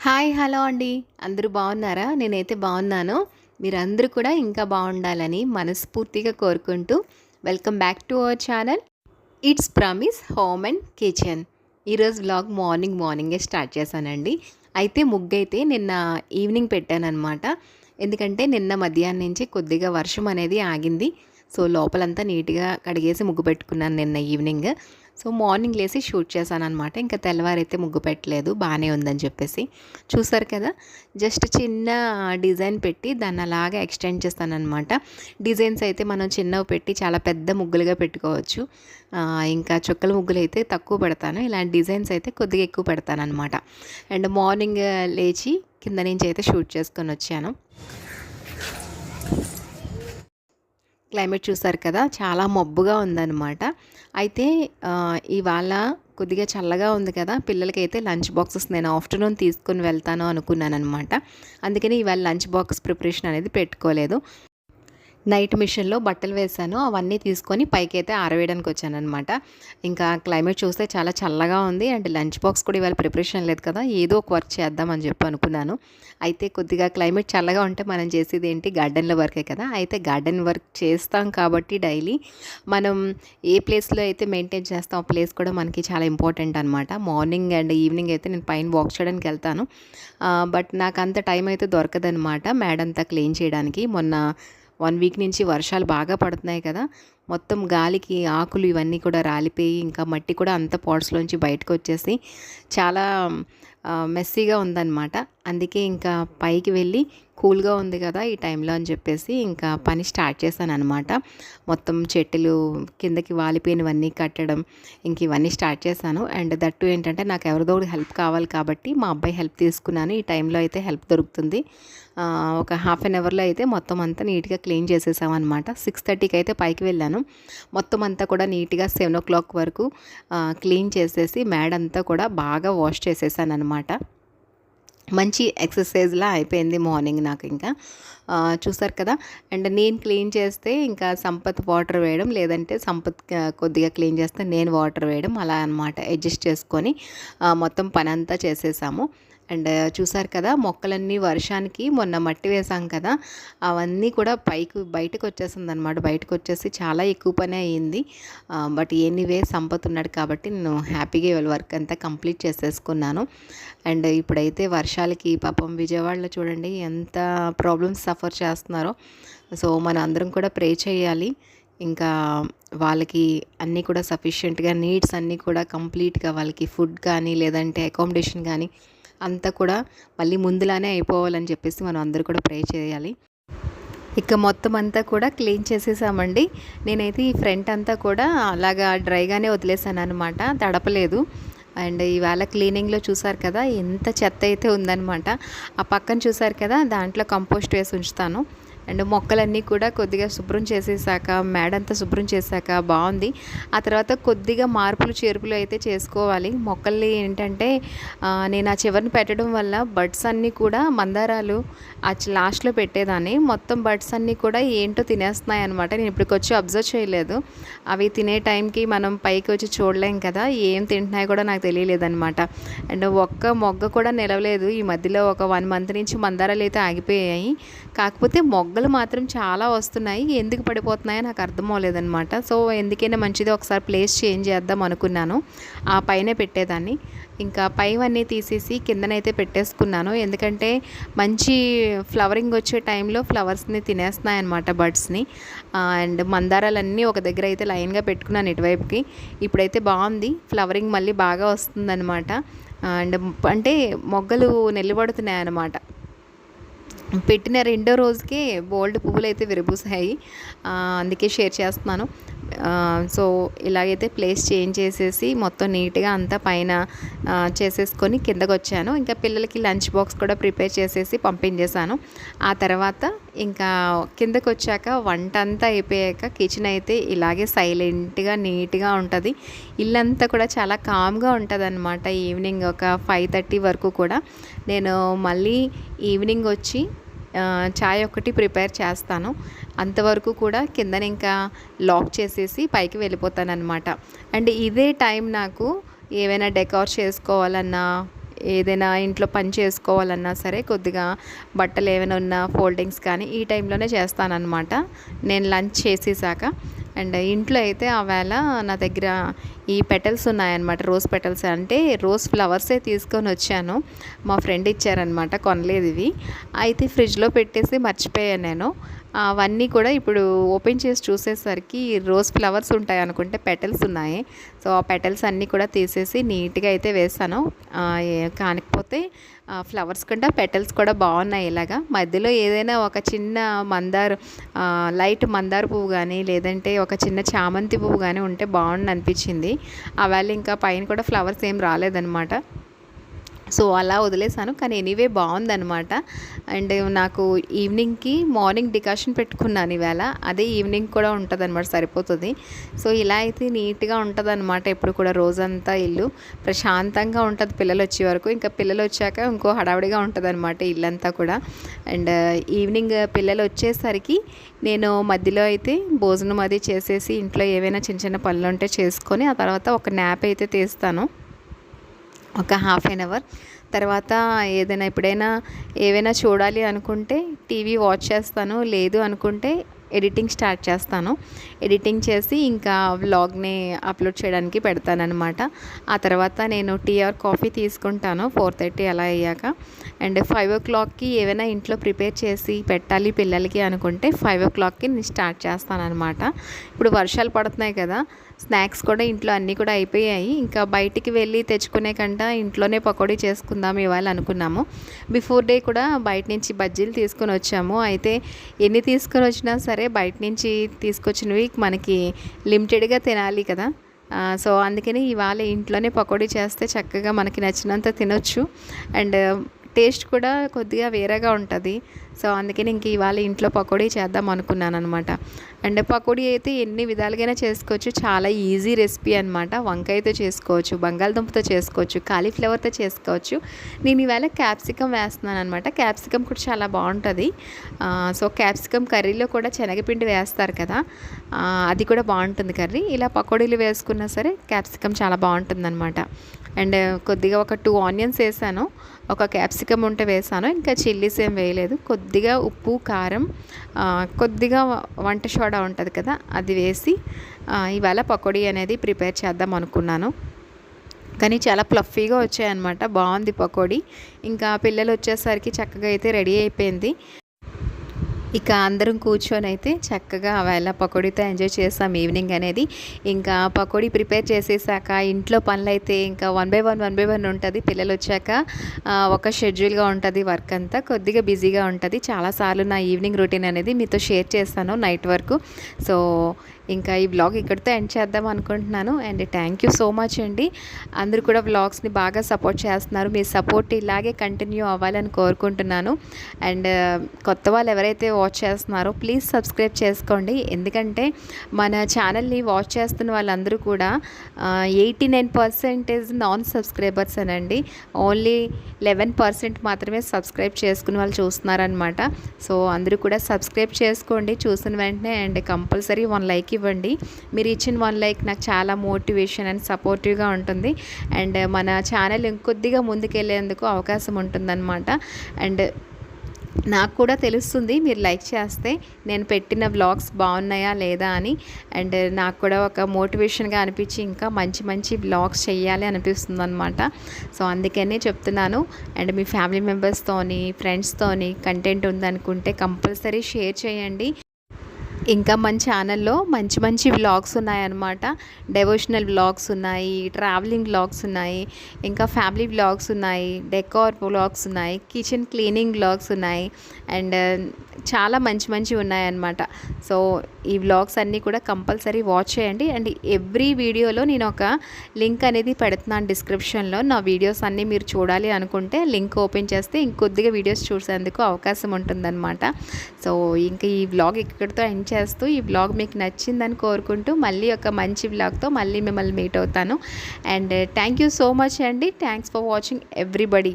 Hi hello అండి. అందరూ బాగున్నారా? నేనైతే బాగున్నాను. మీరందరూ కూడా ఇంకా బాగుండాలని మనస్ఫూర్తిగా కోరుకుంటూ welcome back to our channel. It's promise home and kitchen ఈరోజు వ్లాగ్ మార్నింగ్ మార్నింగే స్టార్ట్ చేశానండి. అయితే ముగ్గు అయితే నిన్న ఈవినింగ్ పెట్టానమాట ఎందుకంటే నిన్న మధ్యాహ్నం నుంచి కొద్దిగా వర్షం అనేది ఆగింది. సో లోపలంతా నీట్గా కడిగేసి ముగ్గు పెట్టుకున్నాను నిన్న ఈవినింగ్ సో మార్నింగ్ లేసి షూట్ చేశాను అనమాట ఇంకా తెల్లవారైతే ముగ్గు పెట్టలేదు బాగానే ఉందని చెప్పేసి. చూసారు కదా జస్ట్ చిన్న డిజైన్ పెట్టి దాన్ని అలాగా ఎక్స్టెండ్ చేస్తానమాట డిజైన్స్ అయితే మనం చిన్నవి పెట్టి చాలా పెద్ద ముగ్గులుగా పెట్టుకోవచ్చు. ఇంకా చుక్కల ముగ్గులు అయితే తక్కువ పెడతాను. ఇలాంటి డిజైన్స్ అయితే కొద్దిగా ఎక్కువ పెడతాను అనమాట అండ్ మార్నింగ్ లేచి కింద నుంచి అయితే షూట్ చేసుకొని వచ్చాను. క్లైమేట్ చూసారు కదా చాలా మబ్బుగా ఉందన్నమాట. అయితే ఇవాళ కొద్దిగా చల్లగా ఉంది కదా పిల్లలకైతే లంచ్ బాక్సెస్ నేను ఆఫ్టర్నూన్ తీసుకొని వెళ్తాను అనుకున్నాను అనమాట అందుకని ఇవాళ లంచ్ బాక్స్ ప్రిపరేషన్ అనేది పెట్టుకోలేదు. నైట్ మిషన్లో బట్టలు వేశాను. అవన్నీ తీసుకొని పైకి అయితే ఆరవేయడానికి వచ్చాను అనమాట ఇంకా క్లైమేట్ చూస్తే చాలా చల్లగా ఉంది. అండ్ లంచ్ బాక్స్ కూడా ఇవాళ ప్రిపరేషన్ లేదు కదా ఏదో ఒక వర్క్ చేద్దాం అని చెప్పి అనుకున్నాను. అయితే కొద్దిగా క్లైమేట్ చల్లగా ఉంటే మనం చేసేది ఏంటి? గార్డెన్లో వర్కే కదా. అయితే గార్డెన్ వర్క్ చేస్తాం కాబట్టి డైలీ మనం ఏ ప్లేస్లో అయితే మెయింటైన్ చేస్తాం ఆ ప్లేస్ కూడా మనకి చాలా ఇంపార్టెంట్ అనమాట మార్నింగ్ అండ్ ఈవినింగ్ అయితే నేను పైన వాక్ చేయడానికి వెళ్తాను. బట్ నాకు అంత టైం అయితే దొరకదనమాట మేడంతా క్లీన్ చేయడానికి. మొన్న వన్ వీక్ నుంచి వర్షాలు బాగా పడుతున్నాయి కదా. మొత్తం గాలికి ఆకులు ఇవన్నీ కూడా రాలిపోయి ఇంకా మట్టి కూడా అంత పాట్స్లోంచి బయటకు వచ్చేసి చాలా మెస్సీగా ఉందన్నమాట. అందుకే ఇంకా పైకి వెళ్ళి కూల్గా ఉంది కదా ఈ టైంలో అని చెప్పేసి ఇంకా పని స్టార్ట్ చేశాను అనమాట మొత్తం చెట్టులు కిందకి వాలిపోయినవన్నీ కట్టడం ఇంక ఇవన్నీ స్టార్ట్ చేశాను. అండ్ దట్టు ఏంటంటే నాకు ఎవరిదో ఒకటి హెల్ప్ కావాలి కాబట్టి మా అబ్బాయి హెల్ప్ తీసుకున్నాను. ఈ టైంలో అయితే హెల్ప్ దొరుకుతుంది. ఒక హాఫ్ అన్ అవర్లో అయితే మొత్తం అంతా నీట్గా క్లీన్ చేసేసామన్నమాట. సిక్స్ థర్టీకి అయితే పైకి వెళ్ళాను. మొత్తం అంతా కూడా నీట్గా సెవెన్ ఓ క్లాక్ వరకు క్లీన్ చేసేసి మేడ అంతా కూడా బాగా వాష్ చేసేసాను అనమాట మంచి ఎక్సర్సైజ్లా అయిపోయింది మార్నింగ్ నాకు ఇంకా. చూసారు కదా? అండ్ నేను క్లీన్ చేస్తే ఇంకా సంపత్ వాటర్ వేయడం లేదంటే సంపత్ కొద్దిగా క్లీన్ చేస్తే నేను వాటర్ వేయడం అలా అనమాట అడ్జస్ట్ చేసుకొని మొత్తం పని అంతా చేసేసాము. అండ్ చూసారు కదా మొక్కలన్నీ వర్షానికి మొన్న మట్టి వేసాం కదా అవన్నీ కూడా పైకి బయటకు వచ్చేసింది అనమాట బయటకు వచ్చేసి చాలా ఎక్కువ పని అయ్యింది. బట్ ఎనీవే సంపత్ ఉన్నాడు కాబట్టి నేను హ్యాపీగా ఇవాళ వర్క్ అంతా కంప్లీట్ చేసేసుకున్నాను. అండ్ ఇప్పుడైతే వర్షాలకి పాపం విజయవాడలో చూడండి ఎంత ప్రాబ్లమ్స్ సఫర్ చేస్తున్నారో. సో మన అందరం కూడా ప్రే చేయాలి. ఇంకా వాళ్ళకి అన్నీ కూడా సఫిషియెంట్గా నీడ్స్ అన్నీ కూడా కంప్లీట్గా వాళ్ళకి ఫుడ్ కానీ లేదంటే అకామిడేషన్ కానీ అంతా కూడా మళ్ళీ ముందులానే అయిపోవాలని చెప్పేసి మనం అందరూ కూడా ప్రే చేయాలి. ఇక మొత్తం అంతా కూడా క్లీన్ చేసేసామండి. నేనైతే ఈ ఫ్రంట్ అంతా కూడా అలాగా డ్రైగానే వదిలేసాను అనమాట తడపలేదు. అండ్ ఈవేళ క్లీనింగ్లో చూసారు కదా ఎంత చెత్త అయితే ఉందనమాట ఆ పక్కన చూసారు కదా దాంట్లో కంపోస్ట్ వేసి ఉంచుతాను. అండ్ మొక్కలన్నీ కూడా కొద్దిగా శుభ్రం చేసేసాక మేడంతా శుభ్రం చేశాక బాగుంది. ఆ తర్వాత కొద్దిగా మార్పులు చేర్పులు అయితే చేసుకోవాలి. మొక్కల్ని ఏంటంటే నేను ఆ చివరిని పెట్టడం వల్ల బడ్స్ అన్నీ కూడా మందారాలు ఆ లాస్ట్లో పెట్టేదాన్ని. మొత్తం బడ్స్ అన్నీ కూడా ఏంటో తినేస్తున్నాయి అనమాట నేను ఇప్పటికి వచ్చి అబ్జర్వ్ చేయలేదు. అవి తినే టైంకి మనం పైకి వచ్చి చూడలేం కదా ఏం తింటున్నాయో కూడా నాకు తెలియలేదన్నమాట. అండ్ ఒక్క మొగ్గ కూడా నిలవలేదు. ఈ మధ్యలో ఒక వన్ మంత్ నుంచి మందారాలు అయితే ఆగిపోయాయి. కాకపోతే మొగ్గలు మాత్రం చాలా వస్తున్నాయి. ఎందుకు పడిపోతున్నాయో నాకు అర్థం అవ్వలేదన్నమాట. సో ఎందుకైనా మంచిది ఒకసారి ప్లేస్ చేంజ్ చేద్దాం అనుకున్నాను. ఆ పైనే పెట్టేదాన్ని. ఇంకా పైవన్నీ తీసేసి కిందనైతే పెట్టేసుకున్నాను. ఎందుకంటే మంచి ఫ్లవరింగ్ వచ్చే టైంలో ఫ్లవర్స్ని తినేస్తున్నాయి అనమాట బర్డ్స్ని అండ్ మందారాలన్నీ ఒక దగ్గర అయితే లైన్గా పెట్టుకున్నాను ఇటువైపుకి. ఇప్పుడైతే బాగుంది. ఫ్లవరింగ్ మళ్ళీ బాగా వస్తుందన్నమాట. అండ్ అంటే మొగ్గలు నిలబడుతున్నాయి అన్నమాట పెట్టిన రెండో రోజుకే బోల్డ్ పువ్వులు అయితే విరబూసాయి అందుకే షేర్ చేస్తున్నాను. సో ఇలాగైతే ప్లేస్ చేంజ్ చేసేసి మొత్తం నీట్గా అంతా పైన చేసేసుకొని కిందకు వచ్చాను ఇంకా పిల్లలకి లంచ్ బాక్స్ కూడా ప్రిపేర్ చేసేసి పంపించేశాను. ఆ తర్వాత ఇంకా కిందకు వచ్చాక వంట అంతా అయిపోయాక కిచెన్ అయితే ఇలాగే సైలెంట్గా నీట్గా ఉంటుంది. ఇల్లంతా కూడా చాలా కామ్గా ఉంటుంది అనమాట ఈవినింగ్ ఒక ఫైవ్ థర్టీ వరకు కూడా. నేను మళ్ళీ ఈవినింగ్ వచ్చి చాయ్ ఒకటి ప్రిపేర్ చేస్తాను. అంతవరకు కూడా కిందన ఇంకా లాక్ చేసేసి పైకి వెళ్ళిపోతాను అనమాట అండ్ ఇదే టైం నాకు ఏవైనా డెకార్ చేసుకోవాలన్నా ఏదైనా ఇంట్లో పని చేసుకోవాలన్నా సరే కొద్దిగా బట్టలు ఏమైనా ఉన్నా ఫోల్డింగ్స్ కానీ ఈ టైంలోనే చేస్తానన్నమాట. నేను లంచ్ చేసేసాక అండ్ ఇంట్లో అయితే ఆవేళ నా దగ్గర ఈ పెటల్స్ ఉన్నాయన్నమాట. రోజ్ పెటల్స్ అంటే రోజ్ ఫ్లవర్సే తీసుకొని వచ్చాను. మా ఫ్రెండ్ ఇచ్చారనమాట కొనలేదు ఇవి. అయితే ఫ్రిడ్జ్లో పెట్టేసి మర్చిపోయాను నేను. అవన్నీ కూడా ఇప్పుడు ఓపెన్ చేసి చూసేసరికి రోజ్ ఫ్లవర్స్ ఉంటాయి అనుకుంటే పెటల్స్ ఉన్నాయి. సో ఆ పెటల్స్ అన్నీ కూడా తీసేసి నీట్గా అయితే వేసాను కానికపోతే ఫ్లవర్స్ కంటే పెటల్స్ కూడా బాగున్నాయి ఇలాగా. మధ్యలో ఏదైనా ఒక చిన్న మందార లైట్ మందార పువ్వు కానీ లేదంటే ఒక చిన్న చామంతి పువ్వు కానీ ఉంటే బాగుండి అనిపించింది అవాళ ఇంకా పైన కూడా ఫ్లవర్స్ ఏం రాలేదనమాట సో అలా వదిలేసాను. కానీ ఎనీవే బాగుందనమాట అండ్ నాకు ఈవినింగ్కి మార్నింగ్ డికాషన్ పెట్టుకున్నాను ఈవేళ అదే ఈవినింగ్ కూడా ఉంటుంది అనమాట సరిపోతుంది. సో ఇలా అయితే నీట్గా ఉంటుంది అనమాట ఎప్పుడు కూడా రోజంతా ఇల్లు. ప్రశాంతంగా ఉంటుంది పిల్లలు వచ్చే వరకు. ఇంకా పిల్లలు వచ్చాక ఇంకో హడావిడిగా ఉంటుంది అనమాట ఇల్లంతా కూడా. అండ్ ఈవినింగ్ పిల్లలు వచ్చేసరికి నేను మధ్యలో అయితే భోజనం అది చేసేసి ఇంట్లో ఏవైనా చిన్న చిన్న పనులు ఉంటే చేసుకొని ఆ తర్వాత ఒక న్యాప్ అయితే తీస్తాను. ఒక హాఫ్ అన్ అవర్ తర్వాత ఏదైనా ఎప్పుడైనా ఏవైనా చూడాలి అనుకుంటే టీవీ వాచ్ చేస్తాను లేదు అనుకుంటే ఎడిటింగ్ స్టార్ట్ చేస్తాను. ఎడిటింగ్ చేసి ఇంకా వ్లాగ్ని అప్లోడ్ చేయడానికి పెడతానమాట ఆ తర్వాత నేను టీ ఆర్ కాఫీ తీసుకుంటాను ఫోర్ థర్టీ అలా అయ్యాక. అండ్ ఫైవ్ ఓ క్లాక్కి ఏమైనా ఇంట్లో ప్రిపేర్ చేసి పెట్టాలి పిల్లలకి అనుకుంటే ఫైవ్ ఓ క్లాక్కి నేను స్టార్ట్ చేస్తానమాట ఇప్పుడు వర్షాలు పడుతున్నాయి కదా స్నాక్స్ కూడా ఇంట్లో అన్నీ కూడా అయిపోయాయి. ఇంకా బయటికి వెళ్ళి తెచ్చుకునే కంట ఇంట్లోనే పకోడీ చేసుకుందాం ఇవాళ అనుకున్నాము. బిఫోర్ డే కూడా బయట నుంచి బజ్జీలు తీసుకొని వచ్చాము. అయితే ఎన్ని తీసుకొని వచ్చినా సరే బయట నుంచి తీసుకొచ్చినవి మనకి లిమిటెడ్గా తినాలి కదా. సో అందుకని ఇవాళ ఇంట్లోనే పకోడీ చేస్తే చక్కగా మనకి నచ్చినంత తినొచ్చు. అండ్ టేస్ట్ కూడా కొద్దిగా వేరేగా ఉంటుంది. సో అందుకని ఇంక ఇవాళ ఇంట్లో పకోడీ చేద్దాం అనుకున్నాను అనమాట అండ్ పకోడీ అయితే ఎన్ని విధాలుగానే చేసుకోవచ్చు. చాలా ఈజీ రెసిపీ అనమాట వంకాయతో చేసుకోవచ్చు బంగాళదుంపతో చేసుకోవచ్చు కాలీఫ్లవర్తో చేసుకోవచ్చు. నేను ఈవేళ క్యాప్సికమ్ వేస్తున్నాను అనమాట క్యాప్సికమ్ కూడా చాలా బాగుంటుంది. సో క్యాప్సికమ్ కర్రీలో కూడా శనగపిండి వేస్తారు కదా అది కూడా బాగుంటుంది కర్రీ. ఇలా పకోడీలు వేసుకున్నా సరే క్యాప్సికమ్ చాలా బాగుంటుంది అనమాట అండ్ కొద్దిగా ఒక టూ ఆనియన్స్ వేసాను ఒక క్యాప్సికమ్ ఉంటే వేసాను ఇంకా చిల్లీస్ ఏం వేయలేదు. కొద్ది కొద్దిగా ఉప్పు కారం కొద్దిగా వంట సోడా ఉంటుంది కదా అది వేసి ఇవాళ పకోడీ అనేది ప్రిపేర్ చేద్దాం అనుకున్నాను. కానీ చాలా ప్లఫీగా వచ్చాయన్నమాట బాగుంది పకోడీ. ఇంకా పిల్లలు వచ్చేసరికి చక్కగా అయితే రెడీ అయిపోయింది. ఇక అందరం కూర్చొని అయితే చక్కగా అవేళ పకోడీతో ఎంజాయ్ చేస్తాం ఈవినింగ్ అనేది. ఇంకా పకోడీ ప్రిపేర్ చేసేసాక ఇంట్లో పనులు అయితే ఇంకా one by one one by one ఉంటుంది. పిల్లలు వచ్చాక ఒక షెడ్యూల్గా ఉంటుంది వర్క్ అంతా. కొద్దిగా బిజీగా ఉంటుంది. చాలాసార్లు నా ఈవినింగ్ రొటీన్ అనేది మీతో షేర్ చేస్తాను నైట్ వరకు. సో ఇంకా ఈ బ్లాగ్ ఇక్కడితో ఎండ్ చేద్దాం అనుకుంటున్నాను. And thank you so much అండి. అందరూ కూడా బ్లాగ్స్ని బాగా సపోర్ట్ చేస్తున్నారు. మీ సపోర్ట్ ఇలాగే కంటిన్యూ అవ్వాలని కోరుకుంటున్నాను. అండ్ uh, కొత్త వాళ్ళు ఎవరైతే వాచ్ చేస్తున్నారో ప్లీజ్ సబ్స్క్రైబ్ చేసుకోండి. ఎందుకంటే మన ఛానల్ని వాచ్ చేస్తున్న వాళ్ళందరూ కూడా eighty nine percentage non subscribers అనండి. ఓన్లీ లెవెన్ పర్సెంట్ మాత్రమే సబ్స్క్రైబ్ చేసుకుని వాళ్ళు చూస్తున్నారనమాట సో అందరూ కూడా సబ్స్క్రైబ్ చేసుకోండి. చూసిన వెంటనే అండ్ కంపల్సరీ వన్ లైక్ ఇవ్వండి. మీరు ఇచ్చిన వన్ లైక్ నాకు చాలా మోటివేషన్ అండ్ సపోర్టివ్గా ఉంటుంది. అండ్ మన ఛానల్ ఇంకొద్దిగా ముందుకెళ్ళేందుకు అవకాశం ఉంటుందన్నమాట. అండ్ నాకు కూడా తెలుస్తుంది మీరు లైక్ చేస్తే నేను పెట్టిన వ్లాగ్స్ బాగున్నాయా లేదా అని. అండ్ నాకు కూడా ఒక మోటివేషన్గా అనిపించి ఇంకా మంచి మంచి వ్లాగ్స్ చేయాలి అనిపిస్తుంది అనమాట సో అందుకనే చెప్తున్నాను. అండ్ మీ ఫ్యామిలీ మెంబర్స్తోని ఫ్రెండ్స్తోని కంటెంట్ ఉందనుకుంటే కంపల్సరీ షేర్ చేయండి. ఇంకా మన ఛానల్లో మంచి మంచి వ్లాగ్స్ ఉన్నాయన్నమాట. డెవోషనల్ వ్లాగ్స్ ఉన్నాయి ట్రావెలింగ్ వ్లాగ్స్ ఉన్నాయి ఇంకా ఫ్యామిలీ వ్లాగ్స్ ఉన్నాయి డెకార్ వ్లాగ్స్ ఉన్నాయి కిచెన్ క్లీనింగ్ వ్లాగ్స్ ఉన్నాయి. అండ్ uh, చాలా మంచి మంచి ఉన్నాయన్నమాట. సో ఈ వ్లాగ్స్ అన్నీ కూడా కంపల్సరీ వాచ్ చేయండి. అండ్ ఎవ్రీ వీడియోలో నేను ఒక లింక్ అనేది పెడుతున్నాను డిస్క్రిప్షన్లో నా వీడియోస్ అన్నీ మీరు చూడాలి అనుకుంటే లింక్ ఓపెన్ చేస్తే ఇంకొద్దిగా వీడియోస్ చూసేందుకు అవకాశం ఉంటుందన్నమాట. సో ఇంకా ఈ వ్లాగ్ ఇక్కడితో ఎండ్ చేస్తూ ఈ బ్లాగ్ మీకు నచ్చిందని కోరుకుంటూ మళ్ళీ ఒక మంచి బ్లాగ్తో మళ్ళీ మిమ్మల్ని మీట్ అవుతాను. And thank you so much అండి. Thanks for watching everybody